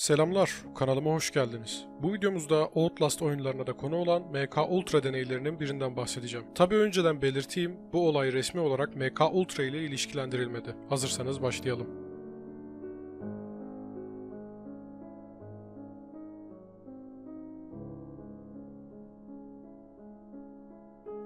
Selamlar, kanalıma hoş geldiniz. Bu videomuzda Outlast oyunlarına da konu olan MK Ultra deneylerinin birinden bahsedeceğim. Tabi önceden belirteyim, bu olay resmi olarak MK Ultra ile ilişkilendirilmedi. Hazırsanız başlayalım.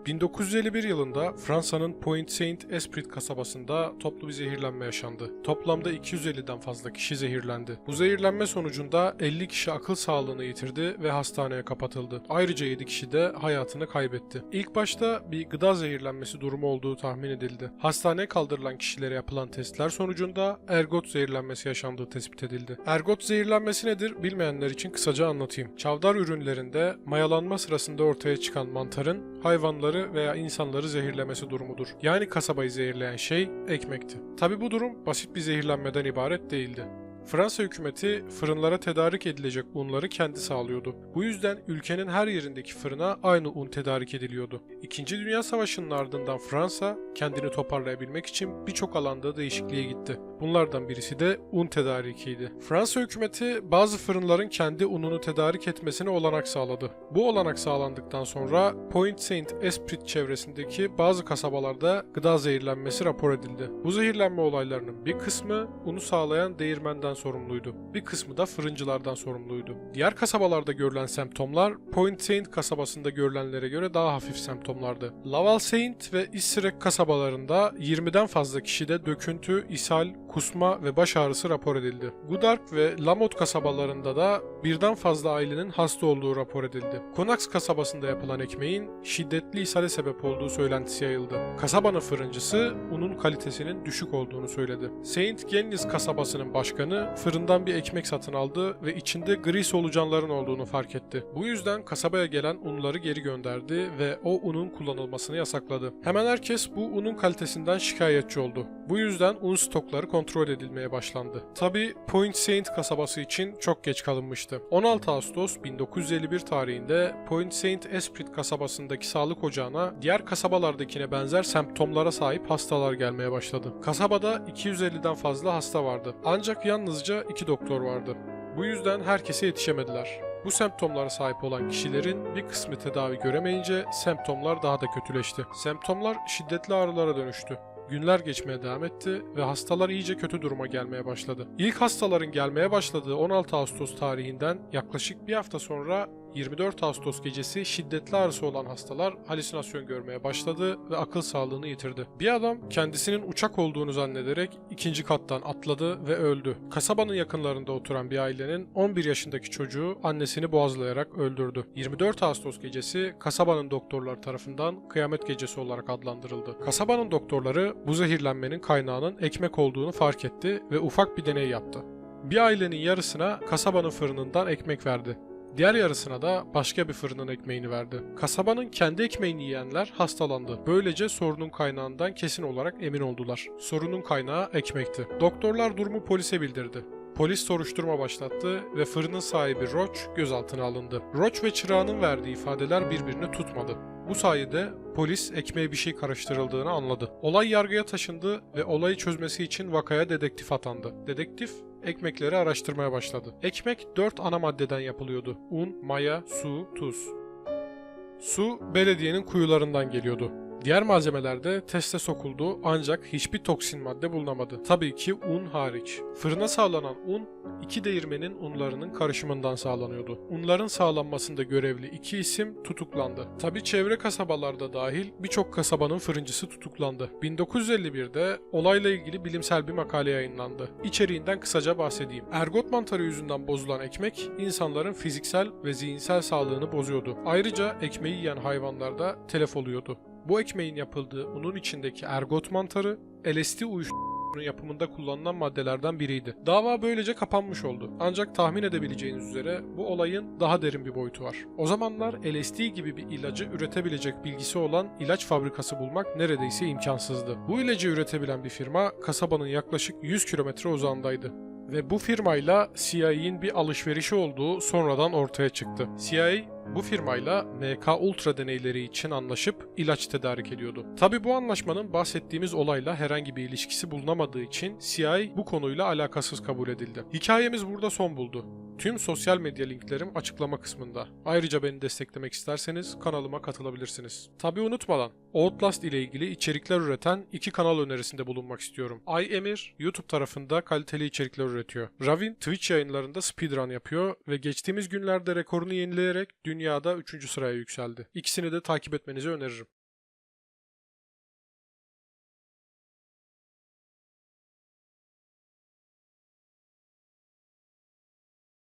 ...1951 yılında Fransa'nın Point Saint Esprit kasabasında toplu bir zehirlenme yaşandı. Toplamda 250'den fazla kişi zehirlendi. Bu zehirlenme sonucunda 50 kişi akıl sağlığını yitirdi ve hastaneye kapatıldı. Ayrıca 7 kişi de hayatını kaybetti. İlk başta bir gıda zehirlenmesi durumu olduğu tahmin edildi. Hastaneye kaldırılan kişilere yapılan testler sonucunda ergot zehirlenmesi yaşandığı tespit edildi. Ergot zehirlenmesi nedir bilmeyenler için kısaca anlatayım. Çavdar ürünlerinde mayalanma sırasında ortaya çıkan mantarın hayvanları veya insanları zehirlemesi durumudur. Yani kasabayı zehirleyen şey ekmekti. Tabi bu durum basit bir zehirlenmeden ibaret değildi. Fransa hükümeti fırınlara tedarik edilecek unları kendi sağlıyordu. Bu yüzden ülkenin her yerindeki fırına aynı un tedarik ediliyordu. İkinci Dünya Savaşı'nın ardından Fransa kendini toparlayabilmek için birçok alanda değişikliğe gitti. Bunlardan birisi de un tedarikiydi. Fransa hükümeti bazı fırınların kendi ununu tedarik etmesine olanak sağladı. Bu olanak sağlandıktan sonra Point Saint Esprit çevresindeki bazı kasabalarda gıda zehirlenmesi rapor edildi. Bu zehirlenme olaylarının bir kısmı unu sağlayan değirmenden sorumluydu. Bir kısmı da fırıncılardan sorumluydu. Diğer kasabalarda görülen semptomlar Point Saint kasabasında görülenlere göre daha hafif semptomlardı. Laval Saint ve Isrek kasabalarında 20'den fazla kişide döküntü, ishal, kusma ve baş ağrısı rapor edildi. Gudark ve Lamot kasabalarında da birden fazla ailenin hasta olduğu rapor edildi. Konax kasabasında yapılan ekmeğin şiddetli ishale sebep olduğu söylentisi yayıldı. Kasabanın fırıncısı unun kalitesinin düşük olduğunu söyledi. Saint Genlis kasabasının başkanı fırından bir ekmek satın aldı ve içinde gri solucanların olduğunu fark etti. Bu yüzden kasabaya gelen unları geri gönderdi ve o unun kullanılmasını yasakladı. Hemen herkes bu unun kalitesinden şikayetçi oldu. Bu yüzden un stokları kontrol edilmeye başlandı. Tabi Point Saint kasabası için çok geç kalınmıştı. 16 Ağustos 1951 tarihinde Point Saint Esprit kasabasındaki sağlık ocağına diğer kasabalardakine benzer semptomlara sahip hastalar gelmeye başladı. Kasabada 250'den fazla hasta vardı. Ancak yalnızca iki doktor vardı. Bu yüzden herkese yetişemediler. Bu semptomlara sahip olan kişilerin bir kısmı tedavi göremeyince semptomlar daha da kötüleşti. Semptomlar şiddetli ağrılara dönüştü. Günler geçmeye devam etti ve hastalar iyice kötü duruma gelmeye başladı. İlk hastaların gelmeye başladığı 16 Ağustos tarihinden yaklaşık bir hafta sonra 24 Ağustos gecesi şiddetli ağrısı olan hastalar halüsinasyon görmeye başladı ve akıl sağlığını yitirdi. Bir adam kendisinin uçak olduğunu zannederek ikinci kattan atladı ve öldü. Kasabanın yakınlarında oturan bir ailenin 11 yaşındaki çocuğu annesini boğazlayarak öldürdü. 24 Ağustos gecesi kasabanın doktorlar tarafından kıyamet gecesi olarak adlandırıldı. Kasabanın doktorları bu zehirlenmenin kaynağının ekmek olduğunu fark etti ve ufak bir deney yaptı. Bir ailenin yarısına kasabanın fırınından ekmek verdi. Diğer yarısına da başka bir fırının ekmeğini verdi. Kasabanın kendi ekmeğini yiyenler hastalandı. Böylece sorunun kaynağından kesin olarak emin oldular. Sorunun kaynağı ekmekti. Doktorlar durumu polise bildirdi. Polis soruşturma başlattı ve fırının sahibi Roach gözaltına alındı. Roach ve çırağının verdiği ifadeler birbirini tutmadı. Bu sayede polis ekmeğe bir şey karıştırıldığını anladı. Olay yargıya taşındı ve olayı çözmesi için vakaya dedektif atandı. Dedektif ekmekleri araştırmaya başladı. Ekmek 4 ana maddeden yapılıyordu. Un, maya, su, tuz. Su belediyenin kuyularından geliyordu. Diğer malzemeler de teste sokuldu ancak hiçbir toksin madde bulunamadı. Tabii ki un hariç. Fırına sağlanan un iki değirmenin unlarının karışımından sağlanıyordu. Unların sağlanmasında görevli iki isim tutuklandı. Tabii çevre kasabalarda dahil birçok kasabanın fırıncısı tutuklandı. 1951'de olayla ilgili bilimsel bir makale yayınlandı. İçeriğinden kısaca bahsedeyim. Ergot mantarı yüzünden bozulan ekmek insanların fiziksel ve zihinsel sağlığını bozuyordu. Ayrıca ekmeği yiyen hayvanlarda telef oluyordu. Bu ekmeğin yapıldığı unun içindeki ergot mantarı LSD uyuşturucunun yapımında kullanılan maddelerden biriydi. Dava böylece kapanmış oldu. Ancak tahmin edebileceğiniz üzere bu olayın daha derin bir boyutu var. O zamanlar LSD gibi bir ilacı üretebilecek bilgisi olan ilaç fabrikası bulmak neredeyse imkansızdı. Bu ilacı üretebilen bir firma kasabanın yaklaşık 100 kilometre uzağındaydı. Ve bu firmayla CIA'in bir alışverişi olduğu sonradan ortaya çıktı. CIA bu firmayla MK Ultra deneyleri için anlaşıp ilaç tedarik ediyordu. Tabi bu anlaşmanın bahsettiğimiz olayla herhangi bir ilişkisi bulunamadığı için CIA bu konuyla alakasız kabul edildi. Hikayemiz burada son buldu. Tüm sosyal medya linklerim açıklama kısmında. Ayrıca beni desteklemek isterseniz kanalıma katılabilirsiniz. Tabi unutmadan Outlast ile ilgili içerikler üreten iki kanal önerisinde bulunmak istiyorum. Ay Emir YouTube tarafında kaliteli içerikler üretiyor. Ravin Twitch yayınlarında speedrun yapıyor ve geçtiğimiz günlerde rekorunu yenileyerek dünyada 3. sıraya yükseldi. İkisini de takip etmenizi öneririm.